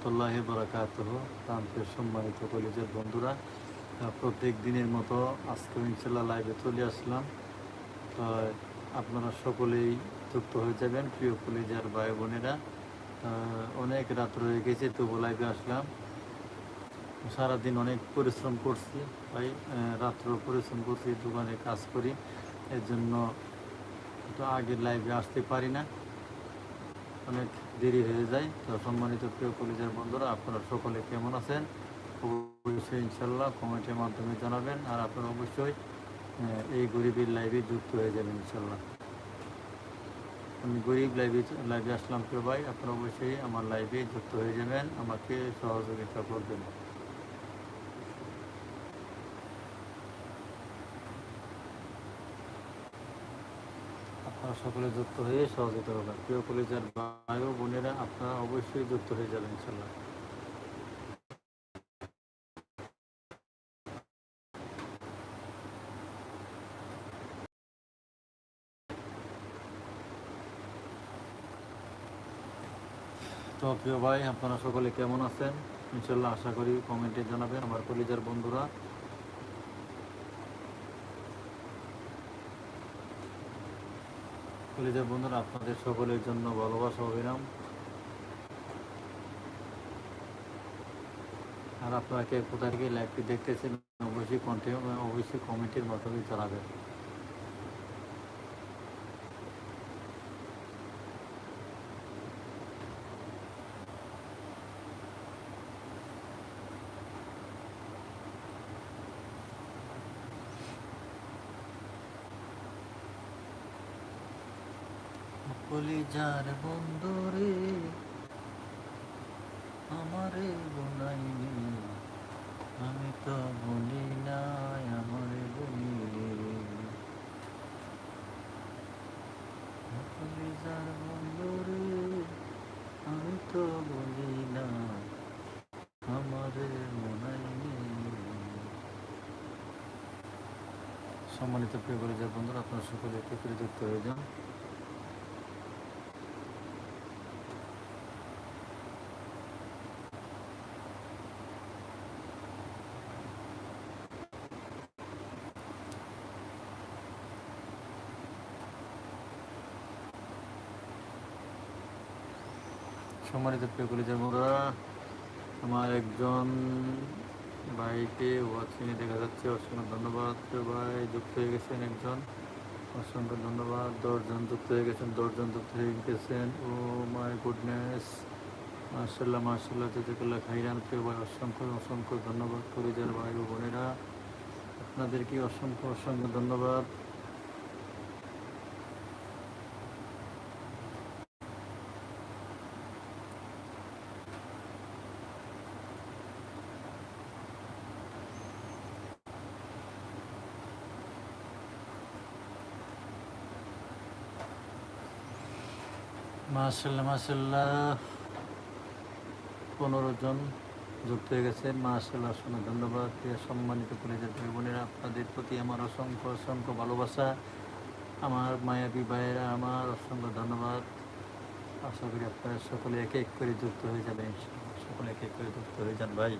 রহমতুল্লাহ বরাকাত প্রান্তের সম্মানিত কলেজের বন্ধুরা প্রত্যেক দিনের মতো আজকে ইনশাল্লাহ লাইভে চলে আসলাম। তো আপনারা সকলেই যুক্ত হয়ে যাবেন প্রিয় কলেজের ভাই বোনেরা। অনেক রাত রয়ে গেছে তবু লাইভে আসলাম। সারাদিন অনেক পরিশ্রম করছি আহ, রাত্র পরিশ্রম করছি দোকানে কাজ করি। এর জন্য তো আগে লাইভে আসতে পারি না। অনেক দেরি হয়ে যায়। তো সম্মানিত প্রিয় কলেজের বন্ধুরা, আপনারা সকলে কেমন আছেন? অবশ্যই ইনশাল্লাহ কমেন্টের মাধ্যমে জানাবেন। আর আপনারা অবশ্যই এই গরিবের লাইভে যুক্ত হয়ে যাবেন ইনশাল্লাহ আমি গরিব লাইভে লাইভে আসলাম প্রিয় ভাই, আপনারা অবশ্যই আমার লাইভে যুক্ত হয়ে যাবেন। আমাকে সহযোগিতা করবেন আপনারা সকলে যুক্ত হয়ে সহযোগিতা করবেন। প্রিয় কলেজের ভাই ও বোনেরা, আপনারা অবশ্যই যুক্ত হয়ে যাবেন ইনশাল্লাহ তো প্রিয় ভাই, আপনারা সকলে কেমন আছেন? ইনশাল্লাহ আশা করি কমেন্টে জানাবেন। আমার কলেজের বন্ধুরা কলেজের বন্ধুরা, আপনাদের সকলের জন্য ভালোবাসা অবিরাম আর আপনাকে কে কোথা থেকে লাইভটি দেখতেছেন, অবশ্যই কন্টিনিউ অবশ্যই কমেন্টের মাধ্যমে জানাবেন। কলিজার বন্ধুরে আমারে বনাইনি আমি তো বলি নাই আমারে বলি কলিজার বন্ধুরে আমি তো বলি না আমারে মনাইনি সম্মানিত প্রিয় বন্ধুরা, আপনারা সকলে যুক্ত হয়ে যান। সম্মানিত প্রিয় কলেজের বন্ধুরা আমার একজন ভাইকে ওয়াচিংয়ে দেখা যাচ্ছে। অসংখ্য ধন্যবাদ ভাই, যুক্ত হয়ে গেছেন একজন। অসংখ্য ধন্যবাদ, দশজন যুক্ত হয়ে গেছেন, দশজন যুক্ত হয়ে গেছেন। ও মাই গুডনেস মার্শাল্লাহ মার্শাল্লাহ জাজাকাল্লাহ খাইরান প্রিয় ভাই, অসংখ্য অসংখ্য ধন্যবাদ কলেজের ভাই ও বোনেরা। আপনাদেরকে অসংখ্য অসংখ্য ধন্যবাদ। মাশাল্লাহ মাসাল্লাহ পনেরো জন যুক্ত হয়ে গেছে। মাসাল্লাহ অসংখ্য ধন্যবাদ। সম্মানিত কলেজের ভাই বোনেরা, আপনাদের প্রতি আমার অসংখ্য অসংখ্য ভালোবাসা। আমার মায়াবী ভাইয়েরা, আমার অসংখ্য ধন্যবাদ। আশা করি আপনারা সকলে এক এক করে যুক্ত হয়ে যাবেন। সকলে এক এক করে যুক্ত হয়ে যান ভাই।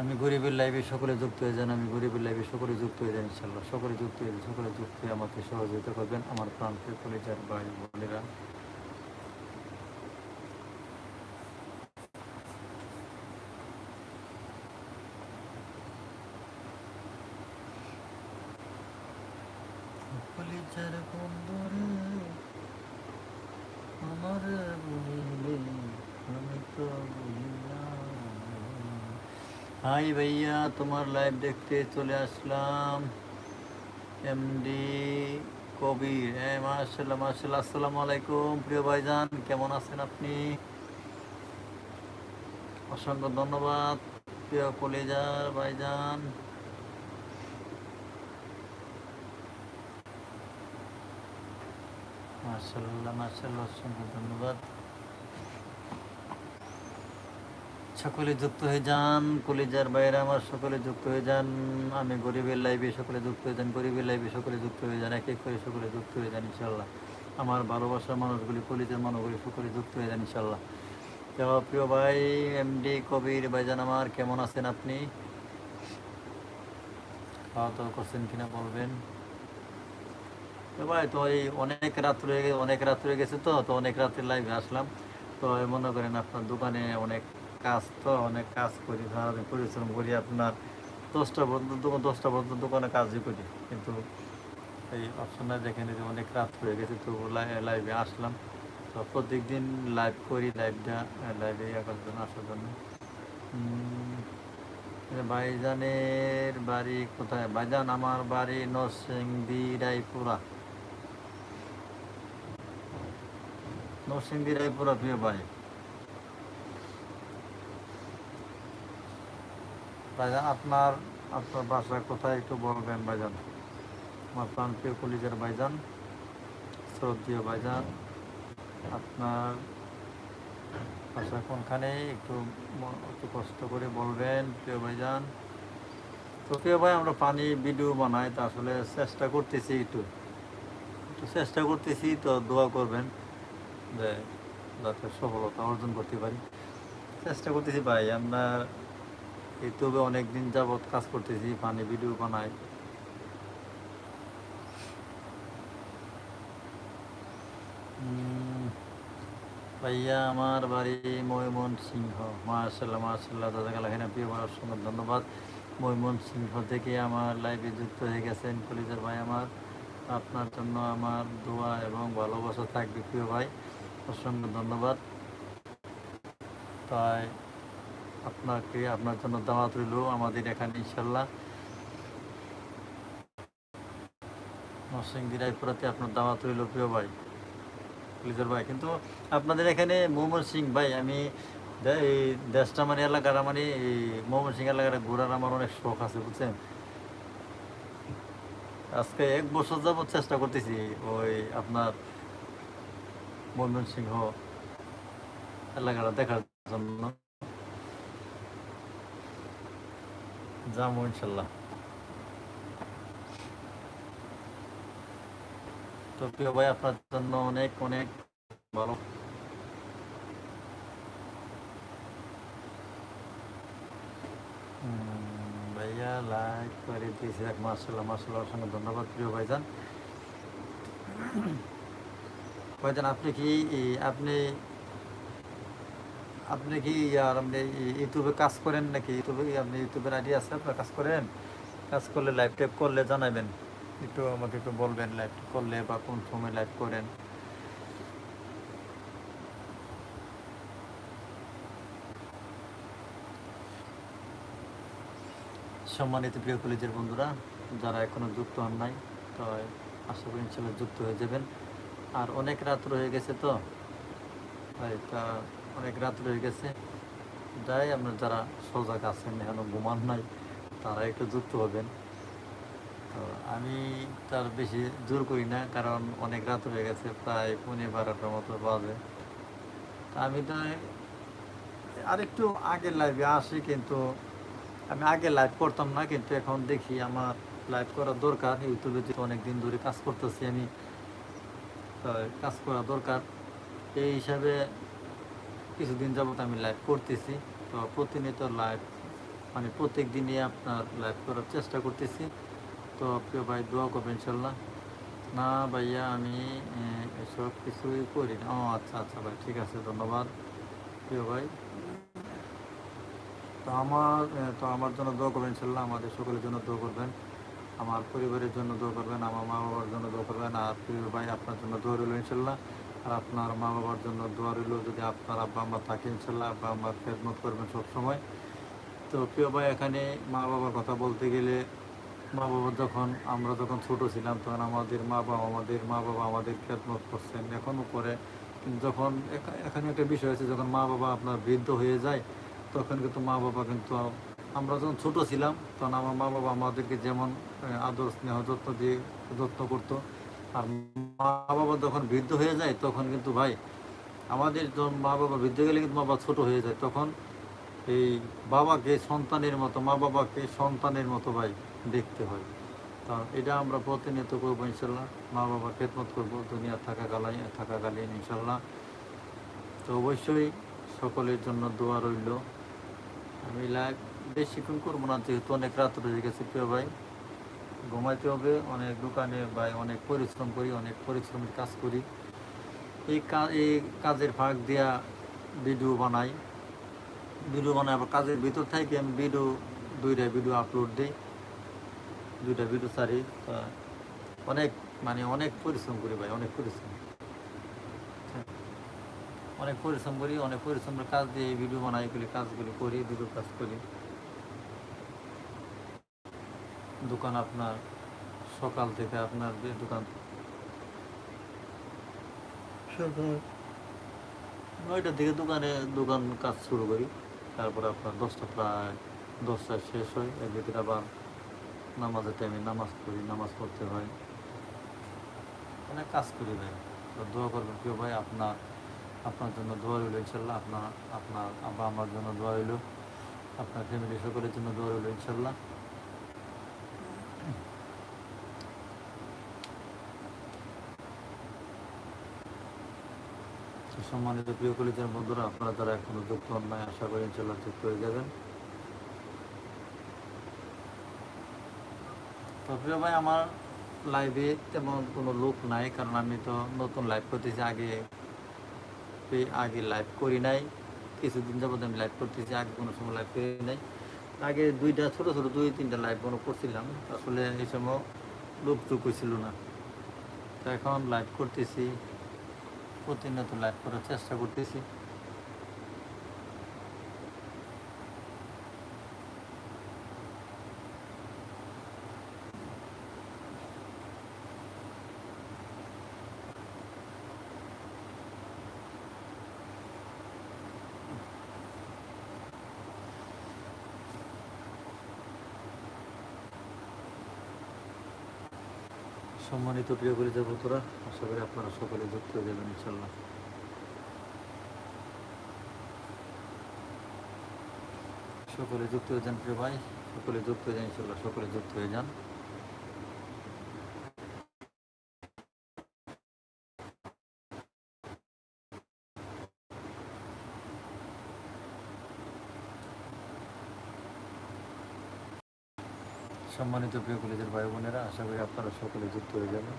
আমি গরিবের লাইভে সকলে যুক্ত হয়ে যান আমি গরিবের লাইভে সকলে যুক্ত হয়ে যান ইনশাল্লাহ সকলে যুক্ত হয়ে যান, সকলে যুক্ত হয়ে আমাকে সহযোগিতা করবেন। আমার প্রান্তের কলেজার ভাই বোনেরা। আমার বলিলে আমি তো বলি হাই ভাইয়া, তোমার লাইভ দেখতে চলে আসলাম। এমডি কবির হ্যাঁ মার্শাল্লাহ মার্শাল্লাহ আসসালামু আলাইকুম। প্রিয় ভাইজান, কেমন আছেন আপনি? অসংখ্য ধন্যবাদ, প্রিয় কলেজার ভাইজান। মার্শাল্লাহ মার্শাল্লাহ অসংখ্য ধন্যবাদ। সকলে যুক্ত হয়ে যান, কলেজার বাইরে আমার সকলে যুক্ত হয়ে যান, আমি গরিবের লাইভে সকলে যুক্ত হয়ে যান, গরিবের লাইভে সকলে যুক্ত হয়ে যান, এক এক করে সকলে যুক্ত হয়ে যান ইনশাল্লাহ আমার ভালোবাসার মানুষগুলি, কলিজের মানুষগুলি সকলে যুক্ত হয়ে যান ইনশাল্লাহ তো প্রিয় ভাই, এমডি কবির ভাইজান আমার, কেমন আছেন আপনি? খাওয়া দাওয়া করছেন কিনা বলবেন? তো ভাই, তো এই অনেক রাত রয়ে অনেক রাত রয়ে গেছে তো তো অনেক রাতের লাইভে আসলাম। তো মনে করেন আপনার দোকানে অনেক কাজ তো, অনেক কাজ করি, সারাদিন পরিশ্রম করি আপনার। দশটা পর্যন্ত দশটা পর্যন্ত দোকানে কাজই করি। কিন্তু এই অপশনটা যেখানে যে অনেক রাত হয়ে গেছে, তো লাইভে আসলাম। তো প্রত্যেক দিন লাইভ করি লাইভটা লাইভে জন্য, আসার জন্য। ভাইজানের বাড়ি কোথায়? ভাইজান, আমার বাড়ি নরসিংদী, রায়পুরা। নরসিংদী, রায়পুরা প্রিয় ভাই। ভাইজান আপনার আপনার বাসা কোথায় একটু বলবেন ভাইজান? আমার প্রান্তীয় কলিজার ভাইজান, শ্রদ্ধীয় ভাইজান, আপনার বাসা কোনখানে একটু একটু কষ্ট করে বলবেন, প্রিয় ভাইজান। তো প্রিয় ভাই, আমরা পানি ভিডিও বানাই, তা আসলে চেষ্টা করতেছি একটু। একটু চেষ্টা করতেছি, তো দোয়া করবেন যে যাতে সফলতা অর্জন করতে পারি। চেষ্টা করতেছি ভাই, আপনার ইউটিউবে অনেক দিন যাবৎ কাজ করতেছি পানি ভিডিও বানাই। ভাইয়া, আমার বাড়ি ময়মন সিংহ মার্শাল্লাহ মার্শাল্লাহ দাদা কালাখানা প্রিয় ভাই অসংখ্য ধন্যবাদ। ময়মন সিংহ থেকে আমার লাইভে যুক্ত হয়ে গেছেন কলিজার ভাই আমার। আপনার জন্য আমার দোয়া এবং ভালোবাসা থাকবে, প্রিয় ভাই। অসংখ্য ধন্যবাদ। তাই আপনাকে আপনার জন্য দাওয়াত রইল আমাদের এখানে ইনশাল্লাহ নরসিংদী, রায়পুরাতে আপনার দাওয়াত রইল, প্রিয় ভাই পুলিশের ভাই। কিন্তু আপনাদের এখানে মোহাম্মদ সিং ভাই, আমি এই দেশটা মানে এলাকাটা মানে এই মোহাম্মদ সিং এলাকাটা ঘোরার আমার অনেক শখ আছে, বুঝছেন? আজকে এক বছর যাবত চেষ্টা করতেছি ওই আপনার ময়মন সিংহ এলাকাটা দেখার জন্য। যাব ইনশাল্লাহ। তো প্রিয় ভাই, আপনার জন্য অনেক অনেক ভালো। ভাইয়া লাইক করে দিয়েছি এক মার্শাল্লাহ মার্শাল্লাহ সঙ্গে ধন্যবাদ প্রিয় ভাইজান। ভাইজান, আপনি কি, আপনি আপনি কি, আর আপনি ইউটিউবে কাজ করেন নাকি? ইউটিউবে আপনি ইউটিউবের আইডি আছে আপনার? কাজ করেন? কাজ করলে লাইভ টেপ করলে জানাবেন। একটু আমাকে একটু বলবেন লাইভ করলে বা কোন সময় লাইভ করেন। সম্মানিত প্রিয় কলেজের বন্ধুরা, যারা এখনও যুক্ত হন নাই, তো আশা করি ইনশাল্লাহ যুক্ত হয়ে যাবেন। আর অনেক রাত রয়ে গেছে তো। তা অনেক রাত রয়ে গেছে। যাই, আপনার যারা সজাগ আছেন, এখনও ঘুমান নাই, তারা একটু যুক্ত হবেন। তো আমি তার বেশি জোর করি না, কারণ অনেক রাত হয়ে গেছে, প্রায় পনেরো বারোটার মতো বাজে। আমি তো আরেকটু আগের লাইভে আসি, কিন্তু আমি আগে লাইভ করতাম না, কিন্তু এখন দেখি আমার লাইভ করা দরকার। ইউটিউবে যেহেতু অনেক দিন ধরে কাজ করতেছি আমি কাজ করা দরকার। এই হিসাবে কিছুদিন যাবত আমি লাইভ করতেছি। তো প্রতিনিয়ত লাইভ মানে প্রত্যেক দিনই আপনার লাইভ করার চেষ্টা করতেছি। তো প্রিয় ভাই, দোয়া করবেন ইনশাল্লাহ না ভাইয়া, আমি এসব কিছুই করি না। ও আচ্ছা আচ্ছা ভাই, ঠিক আছে, ধন্যবাদ। প্রিয় ভাই, তো আমার তো আমার জন্য দোয়া করবেন ইনশাল্লাহ আমাদের সকলের জন্য দোয়া করবেন। আমার পরিবারের জন্য দোয়া করবেন, আমার মা বাবার জন্য দোয়া করবেন। আর প্রিয় ভাই, আপনার জন্য দোয়া রইল ইনশাল্লাহ আর আপনার মা বাবার জন্য দোয়া রইল যদি আপনার আব্বা আম্মা থাকে ইনশাল্লাহ আব্বা আম্মার খেদমত করবেন সবসময়। তো প্রিয় ভাই, এখানে মা বাবার কথা বলতে গেলে মা বাবা যখন, আমরা যখন ছোট ছিলাম, তখন আমাদের মা বাবা আমাদের মা বাবা আমাদের খেদমত করছেন। এখনও করে যখন এখানে একটা বিষয় আছে, যখন মা বাবা আপনার বৃদ্ধ হয়ে যায়, তখন কিন্তু মা বাবা কিন্তু, আমরা যখন ছোট ছিলাম, তখন আমার মা বাবা আমাদেরকে যেমন, আদর স্নেহ, যত্ন দিয়ে, যত্ন করতো আর মা বাবা যখন বৃদ্ধ হয়ে যায়, তখন কিন্তু ভাই আমাদের যখন মা বাবা বৃদ্ধ গেলে কিন্তু মা বাবা ছোটো হয়ে যায়। তখন এই বাবাকে সন্তানের মতো মা বাবাকে সন্তানের মতো ভাই দেখতে হয়। কারণ এটা আমরা প্রতিনিয়ত করব ইনশাল্লাহ। মা বাবার খেদমত করব, দুনিয়া থাকাকালীন থাকাকালীন ইনশাল্লাহ। তো অবশ্যই সকলের জন্য দোয়া রইল। আমি লাইভ বেশিক্ষণ করব না, যেহেতু অনেক রাত রয়ে গেছে প্রিয় ভাই। ঘুমাইতে হবে, অনেক দোকানে ভাই অনেক পরিশ্রম করি, অনেক পরিশ্রমের কাজ করি। এই কাজ এই কাজের ফাঁক দিয়া ভিডিও বানাই। ভিডিও বানাই, আবার কাজের ভিতর থেকে আমি ভিডিও দুইটা ভিডিও আপলোড দিই। দুইটা ভিডিও ছাড়ি অনেক মানে অনেক পরিশ্রম করি ভাই, অনেক পরিশ্রম। অনেক পরিশ্রম করি, অনেক পরিশ্রমের কাজ দিয়ে ভিডিও বানাই কাজগুলি করি ভিডিও কাজ করি। দোকান আপনার, সকাল থেকে আপনার দোকান। নয়টার দিকে দোকানে, দোকান কাজ শুরু করি। তারপরে আপনার দশটা প্রায়, দশটা শেষ হয়। এর ভিতরে আবার নামাজের টাইমে নামাজ পড়ি, নামাজ পড়তে হয়। অনেক কাজ করি ভাই। তো দোয়া করবেন কেউ ভাই, আপনার আপনার জন্য দোয়া রইল ইনশাল্লাহ। আপনার আপনার আবার আমার জন্য দোয়া রইল। আপনার ফ্যামিলি সকলের জন্য দোয়া রইল ইনশাল্লাহ। সম্মানিত প্রিয় কলেজের বন্ধুরা, আপনারা যারা এখনও যুক্ত নাই, আশা করি ইনশাল্লাহ যুক্ত হয়ে যাবেন। তো প্রিয় ভাই, আমার লাইভে তেমন কোনো লোক নাই, কারণ আমি তো নতুন লাইভ করতেছি, আগে আগে লাইভ করি নাই। কিছুদিন যাবত আমি লাইভ করতেছি, আগে কোনো সময় লাইভ করি নাই। আগে দুইটা, ছোট ছোট দুই, তিনটা লাইভ কোনো করছিলাম। আসলে এই সময় লোক টুক ছিল না। তো এখন লাইভ করতেছি। প্রতিনিয়ত লাইভ করার চেষ্টা করতেছি। সম্মানিত প্রিয় করে যাব তোরা আশা করি আপনারা সকলে যুক্ত হয়ে যাবেন ইনশাল্লাহ সকলে যুক্ত হয়ে যান প্রিয় ভাই, সকলে যুক্ত হয়ে যান ইনশাল্লাহ সকলে যুক্ত হয়ে যান সম্মানিত প্রিয় কলেজের ভাই বোনেরা আশা করি আপনারা সকলে যুক্ত হয়ে যাবেন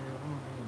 Hallelujah.